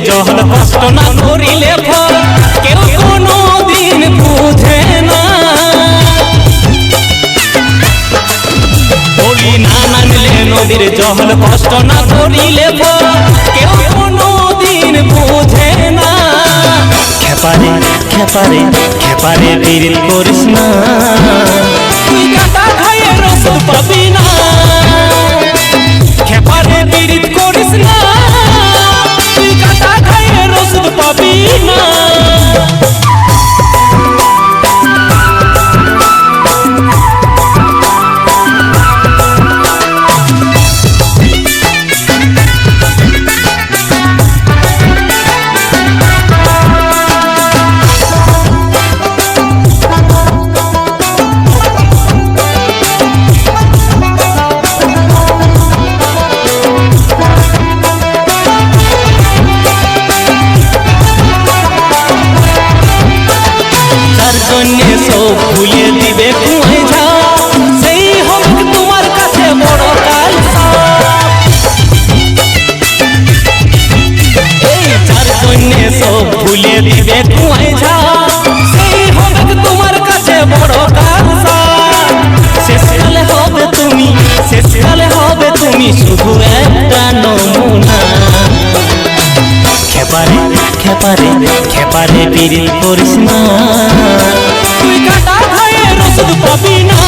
কষ্ট না করিলে কেউ কোনো বুঝে না। বলি না নামলে নদীর জল কষ্ট না করিলে কেউ কোনো বুঝে না। খেপারে খেপারে খেপারে বিরিল করিস না। পাবি সব ভুলে দিবে কুঁয়ে যাও সেই হোক তোমার কাছে বড় কালসা শেষকালে হবে তুমি শেষকালে হবে তুমি শুধু একটা নমুনা। খেপারে খেপারে খেপারে বিড়ি করিস না। তুই কাটা খায়ে রসদ পাবি না।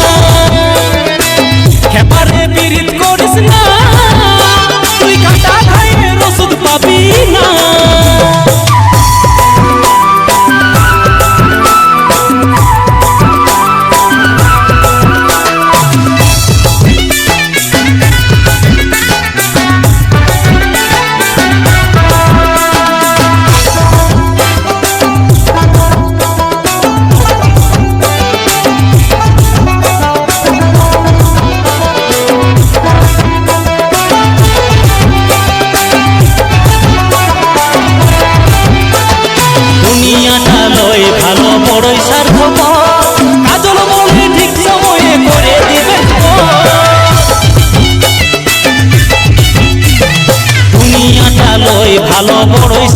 বড়ই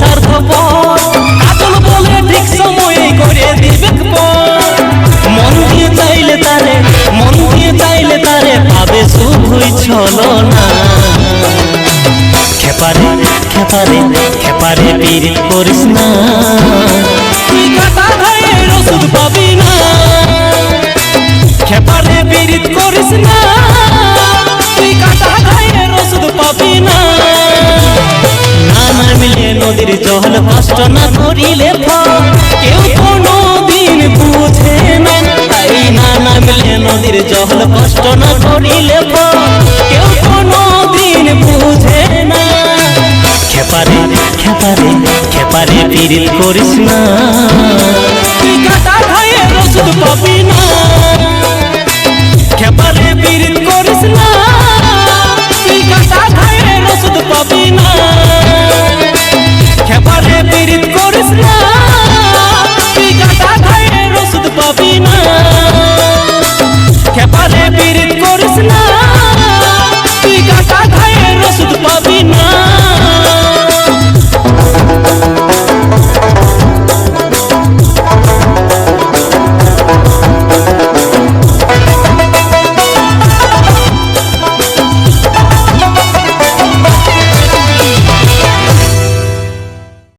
কাজল বলে ঠিক সময়ে করে দিবে মন দিয়ে চাইলে তারে, মন দিয়ে চাইলে তারে পাবে শুধুই ছলো না। খেপারে খেপারে খেপারে পীর করিস না। তুই কাটা খায়ে রসুদ পাবি না। খেপারে নদীর জল কষ্ট না করিলে কেউ কোনো দিন বুঝে না, তাই না নামিলে নদীর জল কষ্ট না করিলে কেউ কোনো দিন বুঝে না। খেপারে খেপারে খেপারে পিরিল করিস না। তুই কাটা খায়ে রসুদ পাবি না।